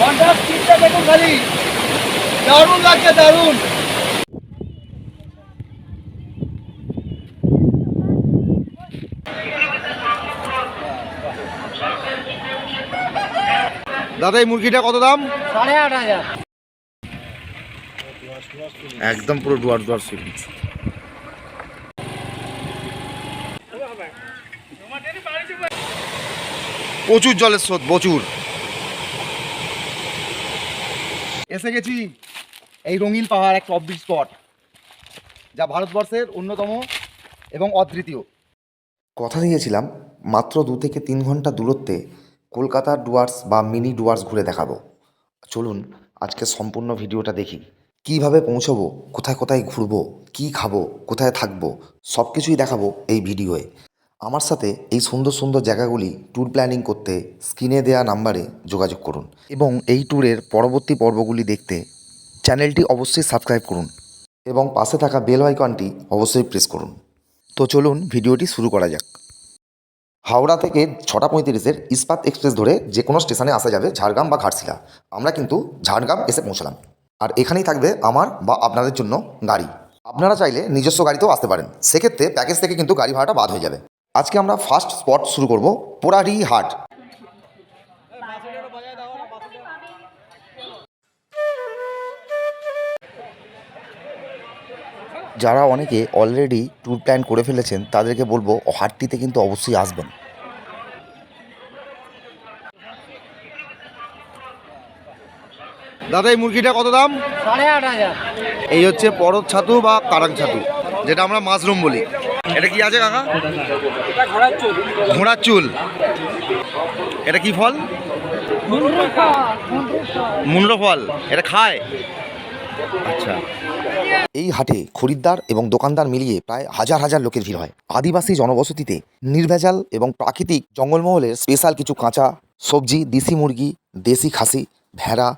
ঘণ্টার স্পিডটা দেখুন খালি। দারুণ লাগছে দারুণ। দাদা এই মুরগিটা কত দাম? সাড়ে আট হাজার। একদম পুরো ডুয়ার ডুয়ার সিরিজ প্রচুর জলের স্রোত প্রচুর। এসে গেছি এই রঙিন পাহাড় একটা অফবিট স্পট যা ভারতবর্ষের অন্যতম এবং অদ্বিতীয়। কথা দিয়েছিলাম, মাত্র দু থেকে তিন ঘণ্টা দূরত্বে কলকাতার ডুয়ার্স বা মিনি ডুয়ার্স ঘুরে দেখাবো। চলুন, আজকে সম্পূর্ণ ভিডিওটা দেখি। কীভাবে পৌঁছবো, কোথায় কোথায় ঘুরবো, কি খাব, কোথায় থাকব সব কিছুই দেখাবো এই ভিডিওয়ে। আমার সাথে এই সুন্দর সুন্দর জায়গাগুলি ট্যুর প্ল্যানিং করতে স্ক্রিনে দেওয়া নাম্বারে যোগাযোগ করুন। এবং এই ট্যুরের পরবর্তী পর্বগুলি দেখতে চ্যানেলটি অবশ্যই সাবস্ক্রাইব করুন এবং পাশে থাকা বেল আইকনটি অবশ্যই প্রেস করুন। তো চলুন ভিডিওটি শুরু করা যাক। হাওড়া থেকে ছটা পঁয়ত্রিশের ইস্পাত এক্সপ্রেস ধরে যে কোনো স্টেশনে আসা যাবে ঝাড়গ্রাম বা ঘাটশিলা। আমরা কিন্তু ঝাড়গ্রাম এসে পৌঁছলাম। আর এখানেই থাকবে আমার বা আপনাদের জন্য গাড়ি। আপনারা চাইলে নিজস্ব গাড়িতেও আসতে পারেন। সেক্ষেত্রে প্যাকেজ থেকে কিন্তু গাড়ি ভাড়াটা বাদ হয়ে যাবে। আজকে আমরা ফার্স্ট স্পট শুরু করব পোড়ারি হাট। যারা অনেকে অলরেডি ট্যুর প্ল্যান করে ফেলেছেন তাদেরকে বলব হাটটিতে কিন্তু অবশ্যই আসবেন। দাদা এই মুরগিটা কত দাম? সাড়ে আট হাজার। এই হচ্ছে পরত ছাতু বা কারাক ছাতু যেটা আমরা মাশরুম বলি। এটা কি আছে কাকা? ঘোড়ার চুল। এটা কি ফল? মুন্ডো ফল। এটা খায়? আচ্ছা। এই হাটে খরিদ্দার এবং দোকানদার মিলিয়ে প্রায় হাজার হাজার লোকের ভিড় হয়। আদিবাসী জনবসতিতে নির্ভেজাল এবং প্রাকৃতিক জঙ্গলমহলের স্পেশাল কিছু কাঁচা, সবজি, দেশি মুরগি, দেশি খাসি, ভেড়া,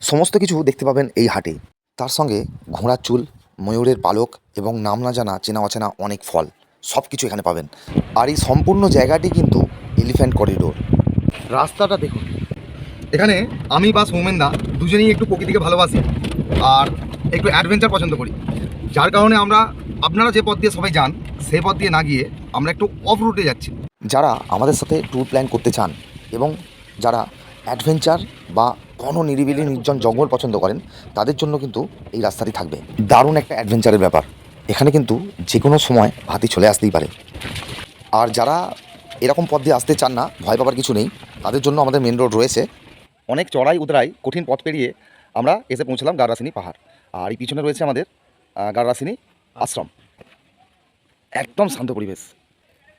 সমস্ত কিছু দেখতে পাবেন এই হাটে। তার সঙ্গে ঘোড়ার চুল, ময়ূরের পালক এবং নাম না জানা, চেনা অচেনা অনেক ফল। সব কিছু এখানে পাবেন। আর এই সম্পূর্ণ জায়গাটি কিন্তু এলিফ্যান্ট করিডোর রাস্তাটা দেখুন। এখানে আমি বা সৌমেনদা দুজনেই একটু প্রকৃতিকে ভালোবাসি আর একটু অ্যাডভেঞ্চার পছন্দ করি। যার কারণে আমরা আপনারা যে পথ দিয়ে সবাই যান সে পথ দিয়ে না গিয়ে আমরা একটু অফ রুটে যাচ্ছি। যারা আমাদের সাথে ট্যুর প্ল্যান করতে চান এবং যারা অ্যাডভেঞ্চার বা ঘন নিরিবিলি নির্জন জঙ্গল পছন্দ করেন তাদের জন্য কিন্তু এই রাস্তাটি থাকবে। দারুণ একটা অ্যাডভেঞ্চারের ব্যাপার। এখানে কিন্তু যে কোনো সময় হাতি চলে আসতেই পারে। আর যারা এরকম পথ দিয়ে আসতে চান না, ভয় পাবার কিছু নেই, তাদের জন্য আমাদের মেন রোড রয়েছে অনেক চড়াই উতরাই কঠিন পথ পেরিয়ে আমরা এসে পৌঁছলাম গাররাসিনী পাহাড়। আর এই পিছনে রয়েছে আমাদের গাররাসিনী আশ্রম। একদম শান্ত পরিবেশ।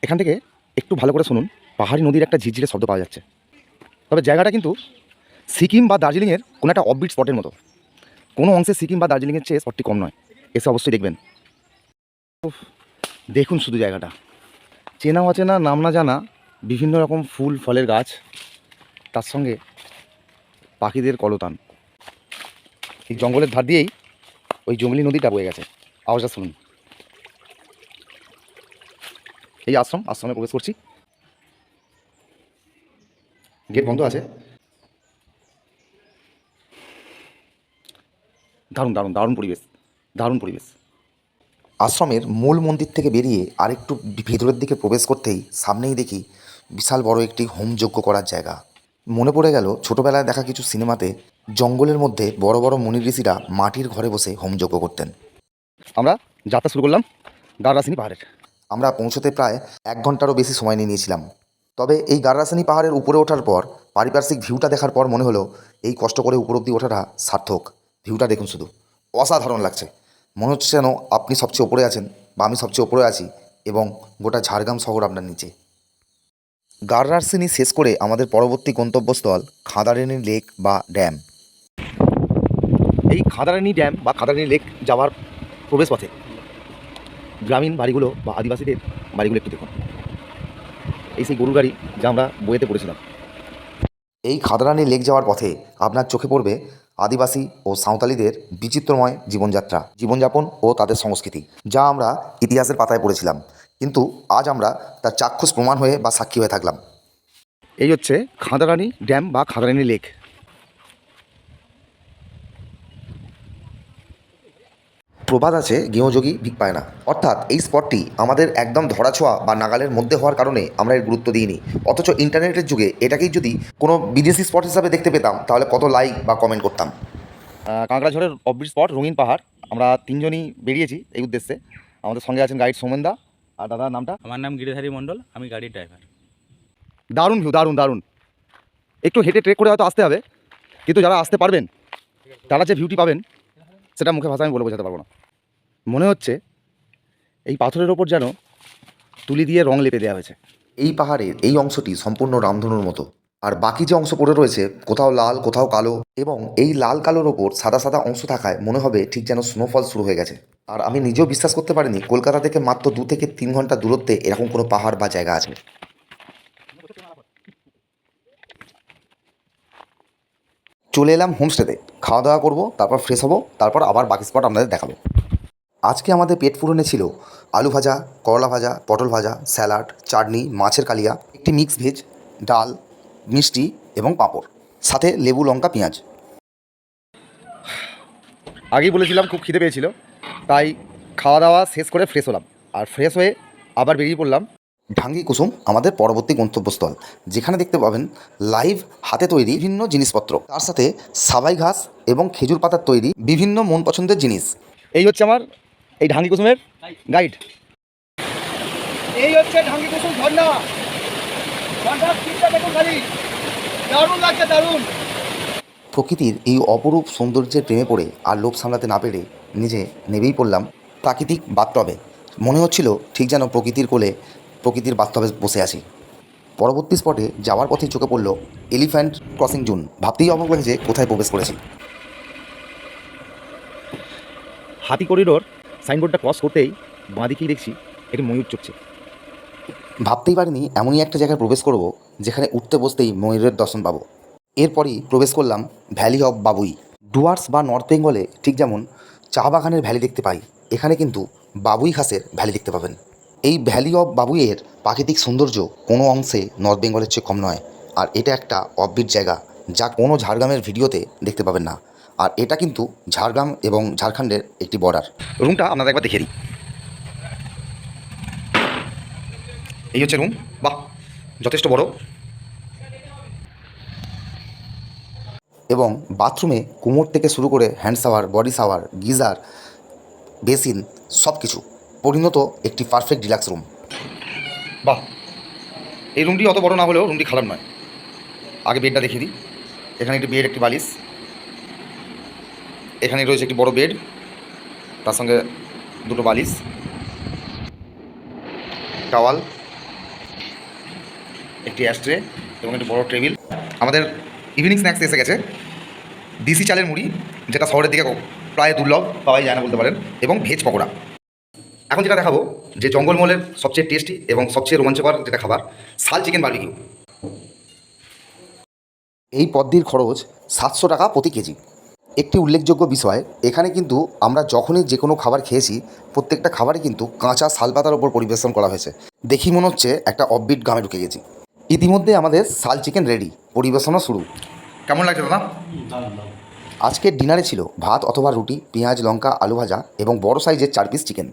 এখান থেকে একটু ভালো করে শুনুন, পাহাড়ি নদীর একটা ঝিরঝিরে শব্দ পাওয়া যাচ্ছে। তবে জায়গাটা কিন্তু সিকিম বা দার্জিলিংয়ের কোনো একটা অববিট স্পটের মতো। কোনো অংশে সিকিম বা দার্জিলিংয়ের চেয়ে স্পটটি কম নয়। এসে অবশ্যই দেখবেন। দেখুন শুধু জায়গাটা। চেনা অচেনা, নাম না জানা, বিভিন্ন রকম ফুল, ফলের গাছ, তার সঙ্গে পাখিদের কলতান। এই জঙ্গলের ধার দিয়েই ওই জমলি নদীটা বয়ে গেছে। আওয়াজটা শুনুন। এই আশ্রম, আশ্রমে প্রবেশ করছি। গেট বন্ধ আছে। দারুণ দারুণ দারুণ পরিবেশ দারুণ পরিবেশ। আশ্রমের মূল মন্দির থেকে বেরিয়ে আরেকটু ভেতরের দিকে প্রবেশ করতেই সামনেই দেখি বিশাল বড় একটি হোমযজ্ঞ করার জায়গা। মনে পড়ে গেল ছোটবেলায় দেখা কিছু সিনেমাতে জঙ্গলের মধ্যে বড় বড় মুনি ঋষিরা মাটির ঘরে বসে হোমযজ্ঞ করতেন। আমরা যাত্রা শুরু করলাম গাররাসিনী পাহাড়ের। আমরা পৌঁছতে প্রায় এক ঘন্টারও বেশি সময় নিয়ে নিয়েছিলাম। তবে এই গাররাসানি পাহাড়ের উপরে ওঠার পর পারিপার্শ্বিক ভিউটা দেখার পর মনে হলো এই কষ্ট করে উপর অব্দি ওঠাটা সার্থক। ভিউটা দেখুন শুধু। অসাধারণ লাগছে। মনে হচ্ছে যেন আপনি সবচেয়ে ওপরে আছেন বা আমি সবচেয়ে ওপরে আছি এবং গোটা ঝাড়গ্রাম শহর আপনার নিচে। গাররাসিনি শেষ করে আমাদের পরবর্তী গন্তব্যস্থল খাদারেনি লেক বা ড্যাম। এই খাদারানি ড্যাম বা খাদারানি লেক যাওয়ার প্রবেশ পথে গ্রামীণ বাড়িগুলো বা আদিবাসীদের বাড়িগুলো একটু দেখুন। এই সেই গরুর গাড়ি যা আমরা বইয়েতে পড়েছিলাম। এই খাদারানি লেক যাওয়ার পথে আপনার চোখে পড়বে আদিবাসী ও সাঁওতালিদের বিচিত্রময় জীবনযাত্রা, জীবনযাপন ও তাদের সংস্কৃতি, যা আমরা ইতিহাসের পাতায় পড়েছিলাম। কিন্তু আজ আমরা তার চাক্ষুষ প্রমাণ হয়ে বা সাক্ষী হয়ে থাকলাম। এই হচ্ছে খাঁদারানি ড্যাম বা খাঁদারানি লেক। প্রবাদ আছে গৃহযোগী ভিক পায় না। অর্থাৎ এই স্পটটি আমাদের একদম ধরাছোঁয়া বা নাগালের মধ্যে হওয়ার কারণে আমরা এর গুরুত্ব দিইনি। অথচ ইন্টারনেটের যুগে এটাকেই যদি কোনো বিদেশি স্পট হিসাবে দেখতে পেতাম তাহলে কত লাইক বা কমেন্ট করতাম। কাঁকড়াঝড়ের অফবিট স্পট রঙিন পাহাড়। আমরা তিনজনই বেরিয়েছি এই উদ্দেশ্যে। আমাদের সঙ্গে আছেন গাইড সোমেনদা। আর দাদার নামটা? আমার নাম গিরিধারী মণ্ডল আমি গাড়ির ড্রাইভার দারুণ ভিউ দারুণ দারুণ। একটু হেঁটে ট্রেক করে হয়তো আসতে হবে কিন্তু যারা আসতে পারবেন তারা যে ভিউটি পাবেন সেটা মুখে ভাষা আমি বলে বোঝাতে পারব না। মনে হচ্ছে এই পাথরের ওপর যেন তুলি দিয়ে রং লেপে দেওয়া হয়েছে। এই পাহাড়ের এই অংশটি সম্পূর্ণ রামধনুর মতো। আর বাকি যে অংশ পড়ে রয়েছে, কোথাও লাল, কোথাও কালো এবং এই লাল কালোর ওপর সাদা সাদা অংশ থাকায় মনে হবে ঠিক যেন স্নোফল শুরু হয়ে গেছে। আর আমি নিজেও বিশ্বাস করতে পারিনি কলকাতা থেকে মাত্র দু থেকে তিন ঘণ্টা দূরত্বে এরকম কোনো পাহাড় বা জায়গা আছে। চলে এলাম হোমস্টেতে। খাওয়া দাওয়া করব, তারপর ফ্রেশ হব, তারপর আবার বাকি স্পট আপনাদের দেখাবো। আজকে আমাদের পেট পূরণে ছিল আলু ভাজা, করলা ভাজা, পটল ভাজা, স্যালাড, চাটনি, মাছের কালিয়া, একটি মিক্স ভেজ ডাল, মিষ্টি এবং পাঁপড়, সাথে লেবু, লঙ্কা, পেঁয়াজ। আগেই বলেছিলাম, খুব খিদে পেয়েছিল, তাই খাওয়া দাওয়া শেষ করে ফ্রেশ হলাম। আর ফ্রেশ হয়ে আবার বেরিয়ে পড়লাম। ঢাঙ্গি কুসুম আমাদের পরবর্তী গন্তব্যস্থল যেখানে দেখতে পাবেন লাইভ হাতে তৈরি বিভিন্ন জিনিসপত্র। তার সাথে সাবাই ঘাস এবং খেজুর পাতার তৈরি বিভিন্ন মন পছন্দের জিনিস। এই হচ্ছে আমার এই ঢাঙ্গি কুসুমের গাইড এই হচ্ছে ঢাঙ্গি কুসুম ঝর্ণা। ঝর্ণার চিন্তা দেখুন খালি। দারুণ লাগছে দারুণ। প্রকৃতির এই অপরূপ সৌন্দর্যের প্রেমে পড়ে আর লোভ সামলাতে না পেরে নিজে নেবেই পড়লাম প্রাকৃতিক বাথটবে। মনে হচ্ছিল ঠিক যেন প্রকৃতির কোলে প্রকৃতির বাস্তবে বসে আছি। পরবর্তী স্পটে যাওয়ার পথে চোখে পড়ল এলিফ্যান্ট ক্রসিং জোন ভাবতেই অবাক লাগছে কোথায় প্রবেশ করেছি। হাতি করিডোর সাইনবোর্ডটা ক্রস করতেই বাঁদিকেই দেখছি একটি ময়ূর চুকছে ভাবতেই পারিনি এমনই একটা জায়গায় প্রবেশ করব যেখানে উঠতে বসতেই ময়ূরের দর্শন পাবো। এরপরই প্রবেশ করলাম ভ্যালি অফ বাবুই ডুয়ার্স বা নর্থ বেঙ্গলে ঠিক যেমন চা বাগানের ভ্যালি দেখতে পাই এখানে কিন্তু বাবুই ঘাসের ভ্যালি দেখতে পাবেন। এই ভ্যালি অফ বাবুইয়ের প্রাকৃতিক সৌন্দর্য কোনো অংশে নর্থ বেঙ্গলের চেয়ে কম নয়। আর এটা একটা অফবিট জায়গা যা কোনো ঝাড়গ্রামের ভিডিওতে দেখতে পাবেন না। আর এটা কিন্তু ঝাড়গ্রাম এবং ঝাড়খণ্ডের একটি বর্ডার রুমটা আপনাদের একবার দেখে দিই। এই হচ্ছে রুম। বাহ যথেষ্ট বড়। এবং বাথরুমে কুমোর থেকে শুরু করে hand shower body shower geyser basin সব কিছু পরিণত একটি পারফেক্ট ডিলাক্স রুম বাহ। এই রুমটি অত বড় না হলেও রুমটি খারাপ নয়। আগে বেডটা দেখিয়ে দিই। এখানে একটি বেড একটি বালিশ। এখানে রয়েছে একটি বড় বেড তার সঙ্গে দুটো বালিশ টাওয়াল একটি অ্যাস্ট্রে এবং একটি বড় টেবিল আমাদের ইভিনিং স্ন্যাক্স এসে গেছে। দিশি চালের মুড়ি, যেটা শহরের দিকে প্রায় দুর্লভ, পাওয়াই যায় না বলতে পারেন, এবং ভেজ পকোড়া। এখন যেটা দেখাবো যে জঙ্গলমহলের সবচেয়ে টেস্টি এবং সবচেয়ে রোমাঞ্চকর যেটা খাবার শাল চিকেন বার্বিকিউ এই পদ্মির খরচ সাতশো টাকা প্রতি কেজি। একটি উল্লেখযোগ্য বিষয় এখানে কিন্তু আমরা যখনই যে কোনো খাবার খেয়েছি প্রত্যেকটা খাবারই কিন্তু কাঁচা শালপাতার ওপর পরিবেশন করা হয়েছে। দেখি মনে হচ্ছে একটা অফবিট গ্রামে ঢুকে গেছি। ইতিমধ্যে আমাদের শাল চিকেন রেডি পরিবেশনও শুরু। কেমন লাগছে দাদা? আজকের ডিনারে ছিল ভাত অথবা রুটি পেঁয়াজ লঙ্কা আলু ভাজা এবং বড় সাইজের চার পিস চিকেন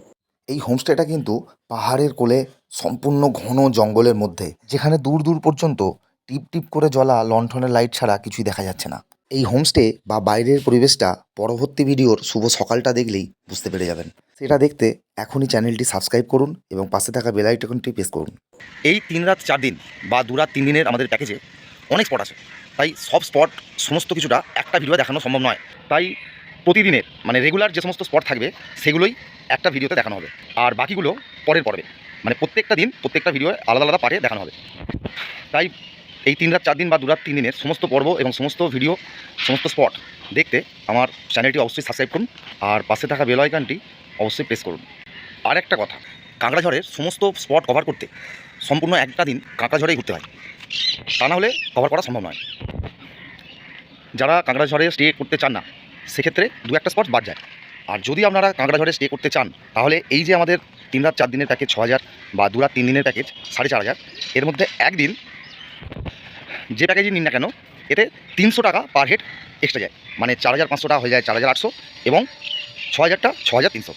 এই হোমস্টেটা কিন্তু পাহাড়ের কোলে সম্পূর্ণ ঘন জঙ্গলের মধ্যে, যেখানে দূর দূর পর্যন্ত টিপ টিপ করে জ্বলা, লণ্ঠনের লাইট ছাড়া কিছুই দেখা যাচ্ছে না। এই হোমস্টে বা বাইরের পরিবেশটা পরবর্তী ভিডিওর শুভ সকালটা দেখলেই বুঝতে পেরে যাবেন। সেটা দেখতে এখনই চ্যানেলটি সাবস্ক্রাইব করুন এবং পাশে থাকা বেল আইকনটি প্রেস করুন। এই তিন রাত চার দিন বা দু রাত তিন দিনের আমাদের প্যাকেজে অনেক স্পট আছে। তাই সব স্পট সমস্ত কিছুটা একটা ভিডিও দেখানো সম্ভব নয়। তাই প্রতিদিনের মানে রেগুলার যে সমস্ত স্পট থাকবে, সেগুলোই একটা ভিডিওতে দেখানো হবে। আর বাকিগুলো পরের পর্বে। মানে প্রত্যেকটা দিন প্রত্যেকটা ভিডিও আলাদা আলাদা পারে দেখানো হবে। তাই এই তিন রাত, চার দিন বা দু রাত, তিন দিনের সমস্ত পর্ব এবং সমস্ত ভিডিও, সমস্ত স্পট দেখতে আমার চ্যানেলটি অবশ্যই সাবস্ক্রাইব করুন আর পাশে থাকা বেল আইকনটি অবশ্যই প্রেস করুন। আর একটা কথা কাঁকড়াঝড়ের সমস্ত স্পট কভার করতে সম্পূর্ণ একটা দিন কাঁকড়াঝড়েই ঘুরতে হয়। তা না হলে কভার করা সম্ভব নয়। যারা কাঁকড়াঝড়ে স্টে করতে চান না, সেক্ষেত্রে দু একটা স্পট বাদ যায়। আর যদি আপনারা কাঁকড়াঝড়ে স্টে করতে চান, তাহলে এই যে আমাদের তিন রাত চার দিনের প্যাকেজ ছ হাজার বা দু রাত তিন দিনের প্যাকেজ সাড়ে চার হাজার এর মধ্যে একদিন যে প্যাকেজই নিন না কেন, এতে তিনশো টাকা পার হেড এক্সট্রা যায়। মানে চার হাজার পাঁচশো টাকা হয়ে যায় চার হাজার আটশো এবং ছ হাজারটা ছ হাজার তিনশো।